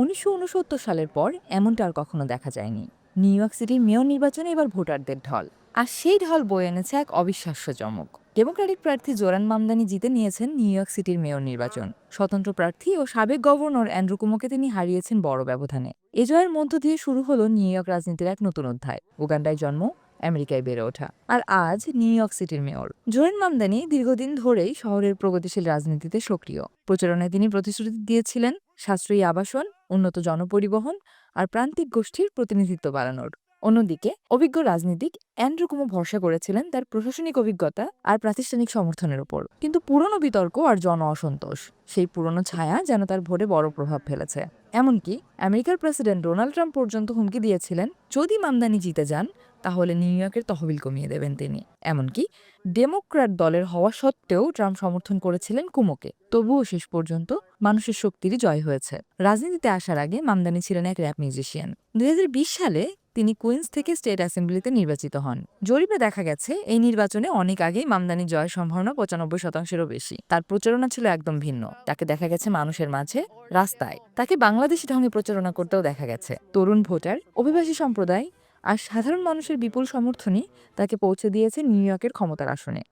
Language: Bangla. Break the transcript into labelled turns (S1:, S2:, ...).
S1: উনিশশো উনসত্তর সালের পর এমনটা আর কখনো দেখা যায়নি। নিউ ইয়র্ক সিটির মেয়র নির্বাচনে এবার ভোটারদের ঢল। আর সেই ঢল বয়ে এনেছে এক অবিশ্বাস্য চমক। ডেমোক্রেটিক প্রার্থী জোরান মামদানি জিতে নিয়েছেন নিউ ইয়র্ক সিটির মেয়র নির্বাচন। স্বতন্ত্র প্রার্থী ও সাবেক গভর্নর অ্যান্ড্রু কুমোকে তিনি হারিয়েছেন বড় ব্যবধানে। এ জয়ের মধ্য দিয়ে শুরু হলো নিউ ইয়র্ক রাজনীতির এক নতুন অধ্যায়। উগান্ডায় জন্ম আমেরিকায় বেড়ে ওঠা। আর আজ নিউ ইয়র্ক সিটির মেয়র। জোরেন মামদানি দীর্ঘদিন ধরেই শহরের প্রগতিশীল রাজনীতিতে সক্রিয়। প্রচারণায় তিনি প্রতিশ্রুতি দিয়েছিলেন সাশ্রয়ী আবাসন, উন্নত জনপরিবহন আর প্রান্তিক গোষ্ঠীর প্রতিনিধিত্ব বাড়ানোর। অন্যদিকে অভিজ্ঞ রাজনীতিক অ্যান্ড্রু কুমো ভরসা করেছিলেন তার প্রশাসনিক অভিজ্ঞতা আর প্রাতিষ্ঠানিক সমর্থনের উপর। কিন্তু পুরনো বিতর্ক আর জন অসন্তোষ, সেই পুরনো ছায়া যেন তার ভোটে বড় প্রভাব ফেলেছে। এমনকি আমেরিকার প্রেসিডেন্ট ডোনাল্ড ট্রাম্প পর্যন্ত হুমকি দিয়েছিলেন, যদি মামদানি জিতে যান তাহলে নিউ ইয়র্কের তহবিল কমিয়ে দেবেন তিনি। এমনকি ডেমোক্র্যাট দলের হওয়া সত্ত্বেও ট্রাম্প সমর্থন করেছিলেন কুমোকে। তবুও শেষ পর্যন্ত মানুষের শক্তিরই জয় হয়েছে। রাজনীতিতে আসার আগে মামদানি ছিলেন এক র্যাপ মিউজিশিয়ান। দুই হাজার বিশ সালে তিনি কুইন্স থেকে স্টেট অ্যাসেম্বলিতে নির্বাচিত হন। জরিপে দেখা গেছে, এই নির্বাচনে অনেক আগেই মামদানি জয়ের সম্ভাবনা পঁচানব্বই শতাংশেরও বেশি। তার প্রচারণা ছিল একদম ভিন্ন। তাকে দেখা গেছে মানুষের মাঝে, রাস্তায়। তাকে বাংলাদেশি ঢঙে প্রচারণা করতেও দেখা গেছে। তরুণ ভোটার, অভিবাসী সম্প্রদায় আর সাধারণ মানুষের বিপুল সমর্থনই তাকে পৌঁছে দিয়েছে নিউ ইয়র্কের ক্ষমতার আসনে।